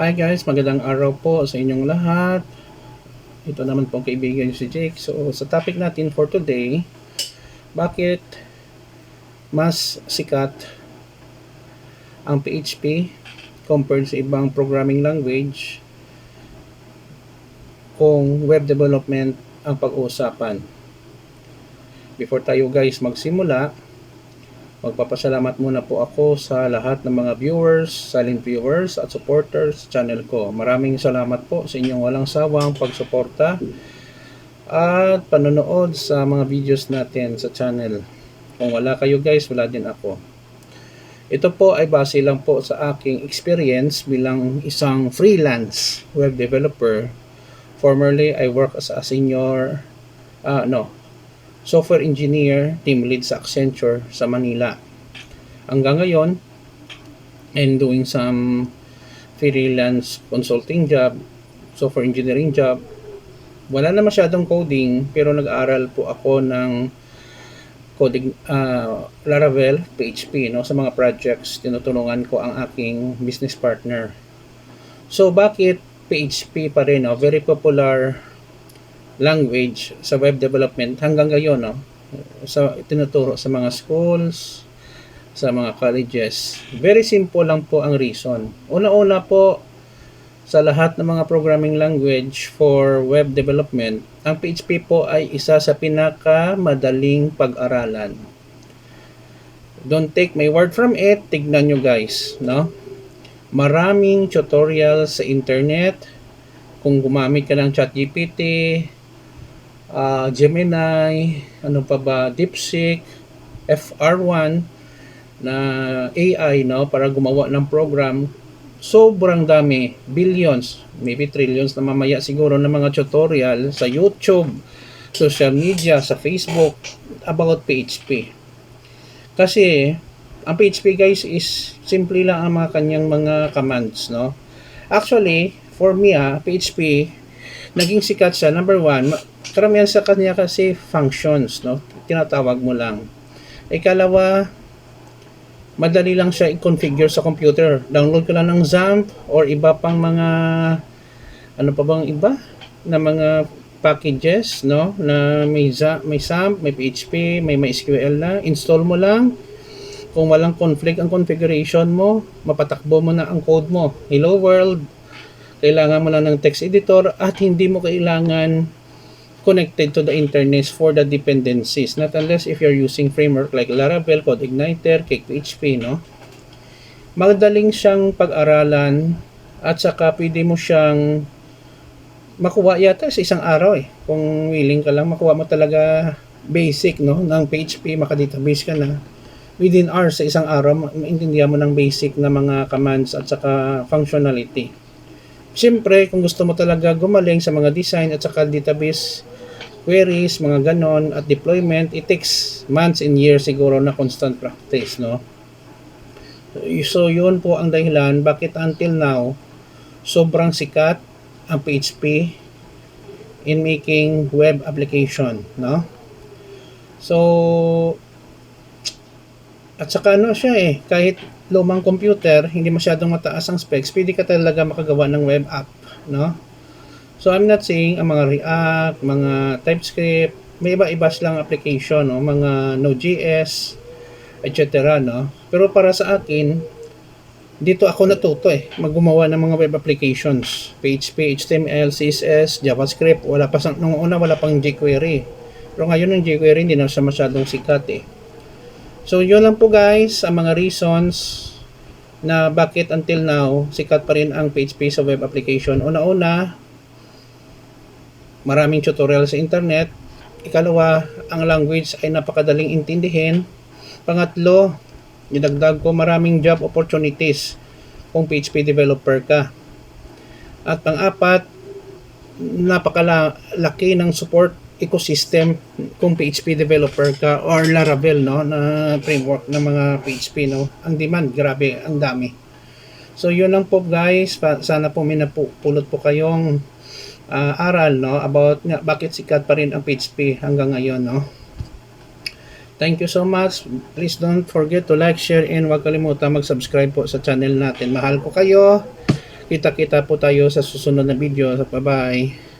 Hi guys, magandang araw po sa inyong lahat. Ito naman po ang kaibigan si Jake. So sa topic natin for today, bakit mas sikat ang PHP compared sa ibang programming language kung web development ang pag-uusapan. Before tayo guys magsimula, Magpapasalamat muna po ako sa lahat ng mga viewers, silent viewers at supporters sa channel ko. Maraming salamat po sa inyong walang sawang pagsuporta at panonood sa mga videos natin sa channel. Kung wala kayo guys, wala din ako. Ito po ay base lang po sa aking experience bilang isang freelance web developer. Formerly, I work as a senior, uh, no, software engineer, team lead sa Accenture sa Manila. Hanggang ngayon, I'm doing some freelance consulting job, software engineering job. Wala na masyadong coding, pero nag-aral po ako ng coding uh, Laravel, PHP, no, sa mga projects. Tinutulungan ko ang aking business partner. So, bakit PHP pa rin, no? Very popular language sa web development hanggang ngayon no? Sa tinuturo sa mga schools sa mga colleges. Very simple lang po ang reason. Una-una po sa lahat ng mga programming language for web development ang PHP po ay isa sa pinaka madaling pag-aralan. Don't take my word from it tignan nyo guys no? Maraming tutorials sa internet. Kung gumamit ka ng ChatGPT, uh, Gemini, ano pa ba, DeepSeek, FR1 na AI no? Para gumawa ng program. Sobrang dami. Billions maybe trillions na mamaya siguro ng mga tutorial sa YouTube social media sa Facebook about PHP kasi ang PHP guys is simply lang ang mga kanyang mga commands no? Actually for me ah PHP naging sikat siya number one karamihan sa kanya kasi functions, no? Tinatawag mo lang. Ikalawa, madali lang siya i-configure sa computer. Download ka lang ng XAMPP or iba pang mga ano pa bang iba na mga packages, no? Na may ZAMP, may XAMPP, may PHP, may MySQL na. Install mo lang. Kung walang conflict ang configuration mo, mapatakbo mo na ang code mo. Hello world, kailangan mo lang ng text editor at hindi mo kailangan connected to the internet for the dependencies. Not unless if you're using framework like Laravel, CodeIgniter, CakePHP, no? Magdaling siyang pag-aralan at saka pwede mo siyang makuha yata sa isang araw eh. Kung willing ka lang, makuha mo talaga basic no ng PHP, maka-database ka na. Within hours sa isang araw, maintindihan mo ng basic na mga commands at saka functionality. Siyempre, kung gusto mo talaga gumaling sa mga design at saka database queries, mga ganon, at deployment, it takes months and years siguro na constant practice, no? So, yun po ang dahilan bakit until now, sobrang sikat ang PHP in making web application, no? So, at saka ano siya eh, kahit lumang computer, hindi masyadong mataas ang specs, pwede ka talaga makagawa ng web app, no? So I'm not saying ang mga React, mga TypeScript, may iba-iba silang application, no? mga Node.js, etc. No? Pero para sa akin, dito ako natuto eh, maggumawa ng mga web applications. PHP, HTML, CSS, JavaScript, wala pa sang, nung una wala pang jQuery. Pero ngayon ng jQuery hindi na siya masyadong sikat eh. So yun lang po guys, ang mga reasons na bakit until now sikat pa rin ang PHP sa web application. Una-una, maraming tutorial sa internet. Ikalawa, ang language ay napakadaling intindihin. Pangatlo, idagdag ko maraming job opportunities kung PHP developer ka. At pang-apat, napakalaki ng support ecosystem kung PHP developer ka or Laravel no na framework ng mga PHP no ang demand grabe ang dami so yun lang po guys sana po may napulot po kayong uh, aral no about nga bakit sikat pa rin ang PHP hanggang ngayon no. Thank you so much. Please don't forget to like, share and huwag kalimutan mag-subscribe po sa channel natin. Mahal ko kayo. kita-kita po tayo sa susunod na video. Bye-bye.